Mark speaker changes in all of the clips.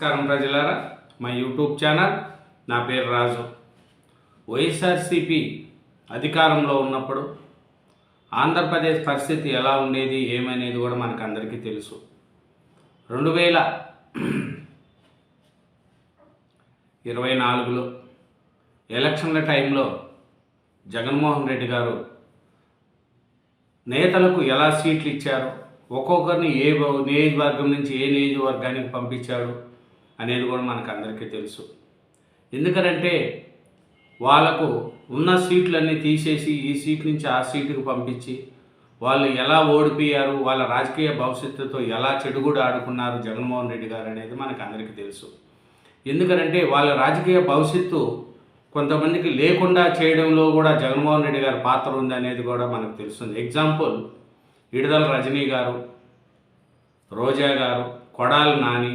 Speaker 1: నమస్కారం ప్రజలారా. మా యూట్యూబ్ ఛానల్ నా పేరు రాజు. వైఎస్ఆర్సిపి అధికారంలో ఉన్నప్పుడు ఆంధ్రప్రదేశ్ పరిస్థితి ఎలా ఉండేది ఏమనేది కూడా మనకు అందరికీ తెలుసు. రెండు వేల ఇరవై నాలుగులో ఎలక్షన్ల టైంలో జగన్మోహన్ రెడ్డి గారు నేతలకు ఎలా సీట్లు ఇచ్చారు ఒక్కొక్కరిని ఏ నియోజకవర్గం నుంచి ఏ నియోజకవర్గానికి పంపించాడు అనేది కూడా మనకు అందరికీ తెలుసు. ఎందుకనంటే వాళ్ళకు ఉన్న సీట్లన్నీ తీసేసి ఈ సీట్ నుంచి ఆ సీటుకు పంపించి వాళ్ళు ఎలా ఓడిపోయారు వాళ్ళ రాజకీయ భవిష్యత్తుతో ఎలా చెడుగుడు ఆడుకున్నారు జగన్మోహన్ రెడ్డి గారు అనేది మనకు అందరికీ తెలుసు. ఎందుకనంటే వాళ్ళ రాజకీయ భవిష్యత్తు కొంతమందికి లేకుండా చేయడంలో కూడా జగన్మోహన్ రెడ్డి గారి పాత్ర ఉంది అనేది కూడా మనకు తెలుస్తుంది. ఎగ్జాంపుల్ ఇడదల రజనీ గారు రోజా గారు కొడాలి నాని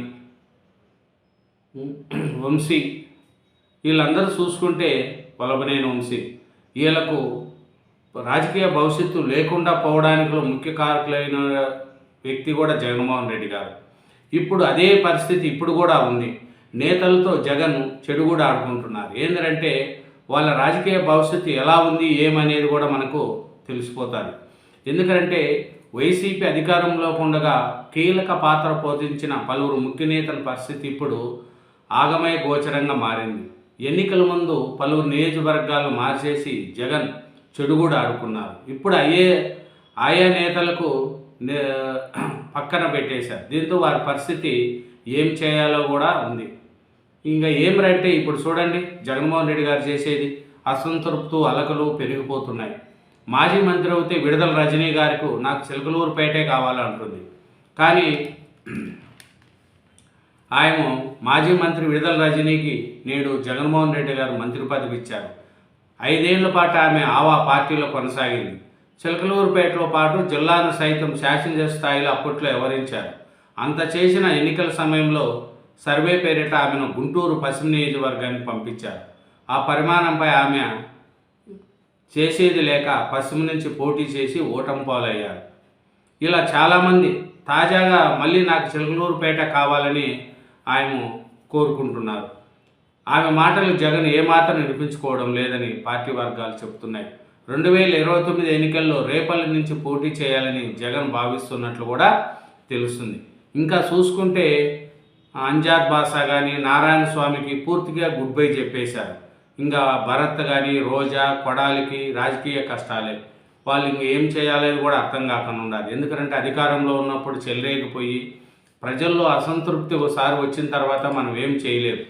Speaker 1: వంశీ. వీళ్ళందరూ చూసుకుంటే పొలబనేని వంశీ. వీళ్ళకు రాజకీయ భవిష్యత్తు లేకుండా పోవడానికి ముఖ్య కారకులైన వ్యక్తి కూడా జగన్మోహన్ రెడ్డి గారు. ఇప్పుడు అదే పరిస్థితి ఇప్పుడు కూడా ఉంది. నేతలతో జగన్ చెడు కూడా ఆడుకుంటున్నారు. ఏంటంటే వాళ్ళ రాజకీయ భవిష్యత్తు ఎలా ఉంది ఏమనేది కూడా మనకు తెలిసిపోతుంది. ఎందుకంటే వైసీపీ అధికారంలో ఉండగా కీలక పాత్ర పోషించిన పలువురు ముఖ్య నేతల పరిస్థితి ఇప్పుడు ఆగమయ గోచరంగా మారింది. ఎన్నికల ముందు పలువురు నియోజకవర్గాలు మార్చేసి జగన్ చెడు కూడా ఆడుకున్నారు. ఇప్పుడు అయ్యే ఆయా నేతలకు నే- పక్కన పెట్టేశారు. దీంతో వారి పరిస్థితి ఏం చేయాలో కూడా ఉంది. ఇంకా ఏమిరంటే ఇప్పుడు చూడండి జగన్మోహన్ రెడ్డి గారు చేసేది అసంతృప్తు అలకలు పెరిగిపోతున్నాయి. మాజీ మంత్రి అయితే విడుదల రజనీ గారికి నాకు చిలకలూరుపేటే కావాలంటుంది. కానీ ఆయన మాజీ మంత్రి విడుదల రజనీకి నేడు జగన్మోహన్ రెడ్డి గారు మంత్రి పదవి ఇచ్చారు. ఐదేళ్ళ పాటు ఆమె ఆవా పార్టీలో కొనసాగింది. చిలకలూరుపేటలో పాటు జిల్లాను సైతం శాసనసభ స్థాయిలో అప్పట్లో వ్యవహరించారు అంత చేసిన ఎన్నికల సమయంలో సర్వే పేరిట ఆమెను గుంటూరు పశ్చిమ నియోజకవర్గానికి పంపించారు. ఆ పరిమాణంపై ఆమె చేసేది లేక పశ్చిమ నుంచి పోటీ చేసి ఓటమి పాలయ్యారు. ఇలా చాలామంది తాజాగా మళ్ళీ నాకు చిలకలూరుపేట కావాలని ఆయన కోరుకుంటున్నారు. ఆమె మాటలు జగన్ ఏమాత్రం వినిపించుకోవడం లేదని పార్టీ వర్గాలు చెబుతున్నాయి. రెండు వేల ఇరవై తొమ్మిది ఎన్నికల్లో రేపల్లి నుంచి పోటీ చేయాలని జగన్ భావిస్తున్నట్లు కూడా తెలుస్తుంది. ఇంకా చూసుకుంటే అంజాద్ బాసా కానీ నారాయణ స్వామికి పూర్తిగా గుడ్ బై చెప్పేశారు. ఇంకా భరత్ కానీ రోజా కొడాలికి రాజకీయ కష్టాలే. వాళ్ళు ఇంక ఏం చేయాలని కూడా అర్థం కాకుండా ఉండాలి. ఎందుకంటే అధికారంలో ఉన్నప్పుడు చెలరేగిపోయి ప్రజల్లో అసంతృప్తి ఒకసారి వచ్చిన తర్వాత మనం ఏం చేయలేము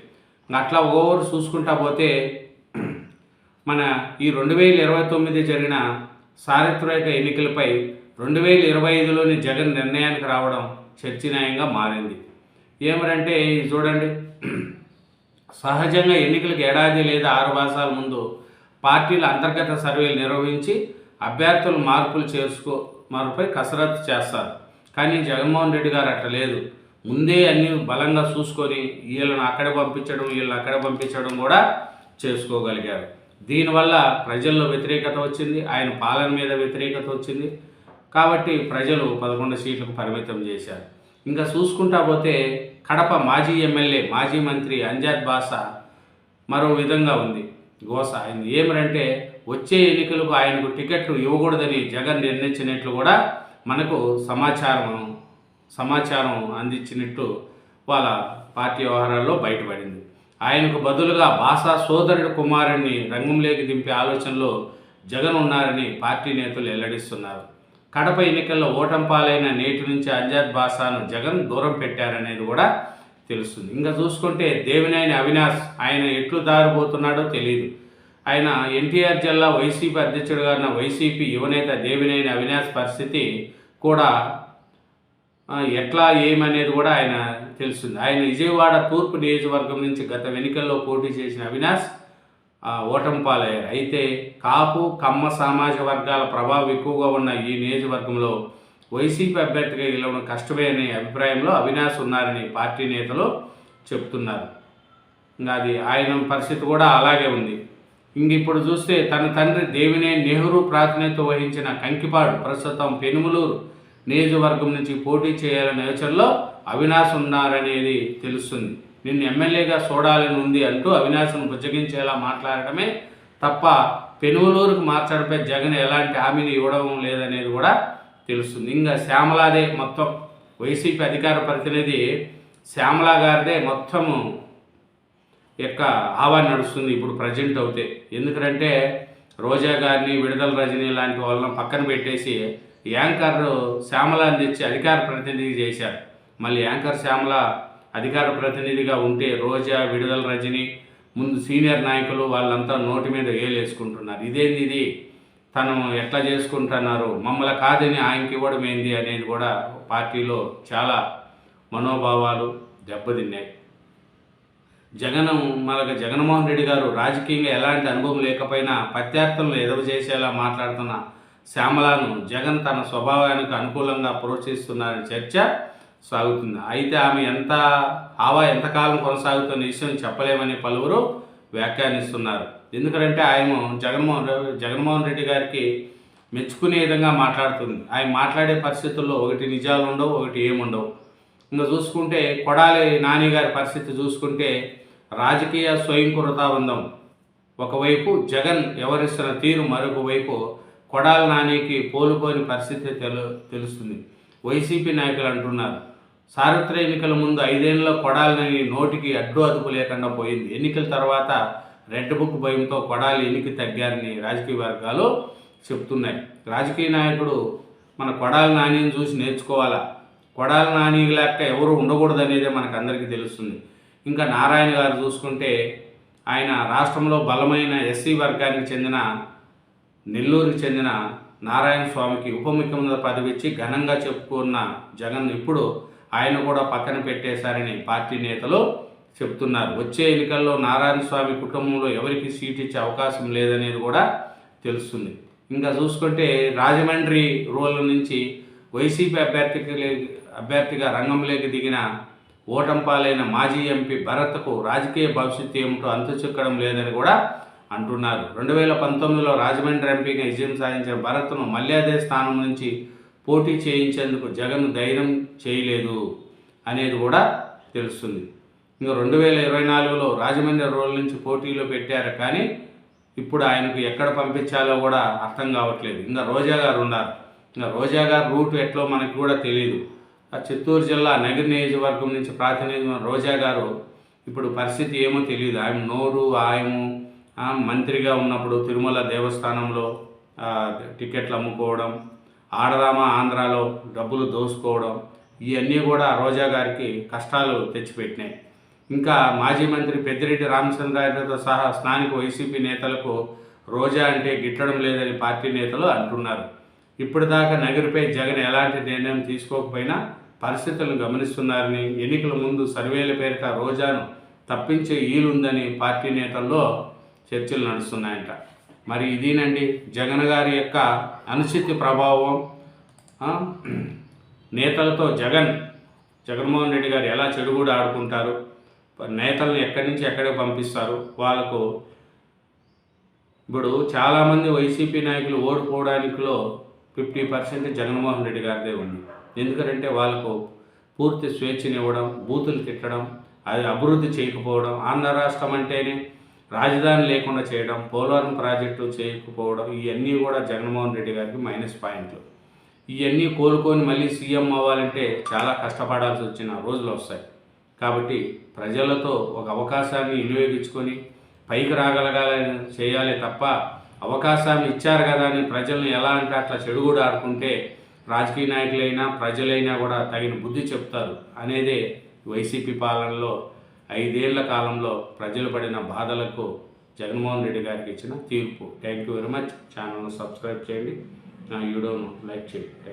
Speaker 1: అట్లా ఓవర్ చూసుకుంటా పోతే మన ఈ రెండు వేల ఇరవై తొమ్మిది జరిగిన చారిత్రక ఎన్నికలపై రెండు వేల ఇరవై ఐదులోని జగన్ నిర్ణయానికి రావడం చర్చనీయంగా మారింది. ఏమరంటే ఇది చూడండి సహజంగా ఎన్నికలకు ఏడాది లేదా ఆరు మాసాల ముందు పార్టీల అంతర్గత సర్వేలు నిర్వహించి అభ్యర్థులు మార్పులు చేసుకో మార్పుపై కసరత్తు చేస్తారు. కానీ జగన్మోహన్ రెడ్డి గారు అట్లా లేదు. ముందే అన్ని బలంగా చూసుకొని వీళ్ళని అక్కడ పంపించడం వీళ్ళని అక్కడ పంపించడం కూడా చేసుకోగలిగారు. దీనివల్ల ప్రజల్లో వ్యతిరేకత వచ్చింది ఆయన పాలన మీద వ్యతిరేకత వచ్చింది. కాబట్టి ప్రజలు పదకొండు సీట్లకు పరిమితం చేశారు. ఇంకా చూసుకుంటా పోతే కడప మాజీ ఎమ్మెల్యే మాజీ మంత్రి అంజాద్ బాసా మరో విధంగా ఉంది. గోస ఆయన ఏమరంటే వచ్చే ఎన్నికలకు ఆయనకు టికెట్లు ఇవ్వకూడదని జగన్ నిర్ణయించినట్లు కూడా మనకు సమాచారం సమాచారం అందించినట్టు వాళ్ళ పార్టీ వ్యవహారాల్లో బయటపడింది. ఆయనకు బదులుగా బాసా సోదరుడు కుమారుణ్ణి రంగంలోకి దింపే ఆలోచనలో జగన్ ఉన్నారని పార్టీ నేతలు వెల్లడిస్తున్నారు. కడప ఎన్నికల్లో ఓటంపాలైన నేటి నుంచి అంజాద్ బాసాను జగన్ దూరం పెట్టారనేది కూడా తెలుస్తుంది. ఇంకా చూసుకుంటే దేవినేని అవినాష్ ఆయన ఎట్లు దారిపోతున్నాడో తెలియదు ఆయన ఎన్టీఆర్ జిల్లా వైసీపీ అధ్యక్షుడుగా ఉన్న వైసీపీ యువనేత దేవినేని అవినాష్ పరిస్థితి కూడా ఎట్లా ఏమనేది కూడా ఆయన తెలుస్తుంది. ఆయన విజయవాడ తూర్పు నియోజకవర్గం నుంచి గత ఎన్నికల్లో పోటీ చేసిన అవినాష్ ఓటమి పాలయ్యారు. అయితే కాపు కమ్మ సామాజిక వర్గాల ప్రభావం ఎక్కువగా ఉన్న ఈ నియోజకవర్గంలో వైసీపీ అభ్యర్థిగా గెలవడం కష్టమే అనే అభిప్రాయంలో అవినాష్ ఉన్నారని పార్టీ నేతలు చెప్తున్నారు. ఇంకా అది ఆయన పరిస్థితి కూడా అలాగే ఉంది. ఇంక ఇప్పుడు చూస్తే తన తండ్రి దేవినే నెహ్రూ ప్రాతినిధ్యం వహించిన కంకిపాడు ప్రస్తుతం పెనుములూరు నియోజకవర్గం నుంచి పోటీ చేయాలనే యోచనలో అవినాష్ ఉన్నారనేది తెలుస్తుంది. నిన్ను ఎమ్మెల్యేగా చూడాలని ఉంది అంటూ అవినాష్ను బుజ్జగించేలా మాట్లాడటమే తప్ప పెనువలూరుకు మార్చడంపై జగన్ ఎలాంటి హామీని ఇవ్వడం లేదనేది కూడా తెలుస్తుంది. ఇంకా శ్యామలాదే మొత్తం వైసీపీ అధికార ప్రతినిధి శ్యామలా గారిదే మొత్తము యొక్క ఆవా నడుస్తుంది ఇప్పుడు ప్రజెంట్ అవుతే. ఎందుకంటే రోజా గారిని విడుదల రజనీ లాంటి వాళ్ళని పక్కన పెట్టేసి యాంకర్ శ్యామలాని తెచ్చి అధికార ప్రతినిధి చేశారు. మళ్ళీ యాంకర్ శ్యామల అధికార ప్రతినిధిగా ఉంటే రోజా విడుదల రజని ముందు సీనియర్ నాయకులు వాళ్ళంతా నోటి మీద ఏలేసుకుంటున్నారు. ఇదేంది ఇది? తను ఎట్లా చేసుకుంటున్నారు? మమ్మల్ని కాదని ఆయనకి ఇవ్వడం ఏంది అనేది కూడా పార్టీలో చాలా మనోభావాలు దెబ్బతిన్నాయి. జగన్ మనకు జగన్మోహన్ రెడ్డి గారు రాజకీయంగా ఎలాంటి అనుభవం లేకపోయినా ప్రత్యర్థులను ఎదురు చేసేలా మాట్లాడుతున్న శ్యామలను జగన్ తన స్వభావానికి అనుకూలంగా ప్రోత్సహిస్తున్నారని చర్చ సాగుతుంది. అయితే ఆమె ఎంత ఆవా ఎంతకాలం కొనసాగుతున్న విషయం చెప్పలేమని పలువురు వ్యాఖ్యానిస్తున్నారు. ఎందుకంటే ఆయన జగన్మోహన్ జగన్మోహన్ రెడ్డి గారికి మెచ్చుకునే విధంగా మాట్లాడుతుంది. ఆయన మాట్లాడే పరిస్థితుల్లో ఒకటి నిజాలు ఉండవు ఒకటి ఏముండవు. ఇంకా చూసుకుంటే కొడాలి నాని గారి పరిస్థితి చూసుకుంటే రాజకీయ స్వయంకృతాబంధం. ఒకవైపు జగన్ వ్యవహరిస్తున్న తీరు మరొక వైపు కొడాల నానికి పోలుకోని పరిస్థితి తెలు తెలుస్తుంది. వైసీపీ నాయకులు అంటున్నారు. సార్వత్రిక ఎన్నికల ముందు ఐదేళ్ళలో కొడాలని నోటికి అడ్డు అదుపు లేకుండా పోయింది. ఎన్నికల తర్వాత రెడ్ బుక్ భయంతో కొడాలి ఎన్నిక తగ్గారని రాజకీయ వర్గాలు చెప్తున్నాయి. రాజకీయ నాయకుడు మన కొడాల నానిని చూసి నేర్చుకోవాలా? కొడాల నాని లేక ఎవరు ఉండకూడదు అనేదే మనకు అందరికీ తెలుస్తుంది. ఇంకా నారాయణ గారు చూసుకుంటే ఆయన రాష్ట్రంలో బలమైన ఎస్సీ వర్గానికి చెందిన నెల్లూరుకి చెందిన నారాయణ స్వామికి ఉప ముఖ్యమంత్రి పదవి ఇచ్చి ఘనంగా చెప్పుకున్న జగన్ ఇప్పుడు ఆయన కూడా పక్కన పెట్టేశారని పార్టీ నేతలు చెప్తున్నారు. వచ్చే ఎన్నికల్లో నారాయణ స్వామి కుటుంబంలో ఎవరికి సీట్ ఇచ్చే అవకాశం లేదనేది కూడా తెలుస్తుంది. ఇంకా చూసుకుంటే రాజమండ్రి రోల్ నుంచి వైసీపీ అభ్యర్థికి అభ్యర్థిగా రంగంలోకి దిగిన ఓటంపాలైన మాజీ ఎంపీ భరత్కు రాజకీయ భవిష్యత్తు ఏమిటో అంతు చిక్కడం లేదని కూడా అంటున్నారు. రెండు వేల పంతొమ్మిదిలో రాజమండ్రి ఎంపీగా విజయం సాధించిన భరత్ను మళ్ళీ అదే స్థానం నుంచి పోటీ చేయించేందుకు జగన్ ధైర్యం చేయలేదు అనేది కూడా తెలుస్తుంది. ఇంకా రెండు వేల ఇరవై నాలుగులో రాజమండ్రి రోల్ నుంచి పోటీలో పెట్టారు కానీ ఇప్పుడు ఆయనకు ఎక్కడ పంపించాలో కూడా అర్థం కావట్లేదు. ఇంకా రోజా గారు ఉన్నారు. ఇంకా రోజా గారు రూట్ ఎట్లో మనకు కూడా తెలియదు చిత్తూరు జిల్లా నగర్ నియోజకవర్గం నుంచి ప్రాతినిధ్యం రోజా గారు ఇప్పుడు పరిస్థితి ఏమో తెలియదు ఆయన నోరు ఆయము మంత్రిగా ఉన్నప్పుడు తిరుమల దేవస్థానంలో టికెట్లు అమ్ముకోవడం ఆడదామా ఆంధ్రాలో డబ్బులు దోసుకోవడం ఇవన్నీ కూడా రోజా గారికి కష్టాలు తెచ్చిపెట్టినాయి. ఇంకా మాజీ మంత్రి పెద్దిరెడ్డి రామచంద్రారెడ్డితో సహా స్థానిక వైసీపీ నేతలకు రోజా అంటే గిట్టడం లేదని పార్టీ నేతలు అంటున్నారు. ఇప్పటిదాకా నగరిపై జగన్ ఎలాంటి నిర్ణయం తీసుకోకపోయినా పరిస్థితులను గమనిస్తున్నారని ఎన్నికల ముందు సర్వేల పేరిట రోజాను తప్పించే ఈలుందని పార్టీ నేతల్లో చర్చలు నడుస్తున్నాయంట. మరి ఇదేనండి? జగన్ గారి యొక్క అనుచిత ప్రభావం నేతలతో జగన్ జగన్మోహన్ రెడ్డి గారు ఎలా చెడుగుడు ఆడుకుంటారు? నేతలను ఎక్కడి నుంచి ఎక్కడికి పంపిస్తారు? వాళ్ళకు ఇప్పుడు చాలామంది వైసీపీ నాయకులు ఓడిపోవడానికిలో ఫిఫ్టీ పర్సెంట్ జగన్మోహన్ రెడ్డి గారిదే ఉంది. ఎందుకంటే వాళ్ళకు పూర్తి స్వేచ్ఛనివ్వడం బూతులు తిట్టడం అది అభివృద్ధి చేయకపోవడం ఆంధ్ర రాష్ట్రం అంటేనే రాజధాని లేకుండా చేయడం పోలవరం ప్రాజెక్టు చేయకపోవడం ఇవన్నీ కూడా జగన్మోహన్ రెడ్డి గారికి మైనస్ పాయింట్లు. ఇవన్నీ కోలుకొని మళ్ళీ సీఎం అవ్వాలంటే చాలా కష్టపడాల్సి వచ్చిన రోజులు వస్తాయి. కాబట్టి ప్రజలతో ఒక అవకాశాన్ని వినియోగించుకొని పైకి రాగలగాలని చేయాలి తప్ప అవకాశాన్ని ఇచ్చారు కదా అని ప్రజల్ని ఎలా అంటే అట్లా చెడుగుడు ఆడుకుంటే రాజకీయ నాయకులైనా ప్రజలైనా కూడా తగిన బుద్ధి చెప్తారు. అనేదే వైసీపీ పాలనలో ఐదేళ్ళ కాలంలో ప్రజలు పడిన బాధలకు జగన్మోహన్ రెడ్డి గారికి ఇచ్చిన తీర్పు. థ్యాంక్ యూ వెరీ మచ్ ఛానల్ను సబ్స్క్రైబ్ చేయండి. నా వీడియోను లైక్ చేయండి. Thank you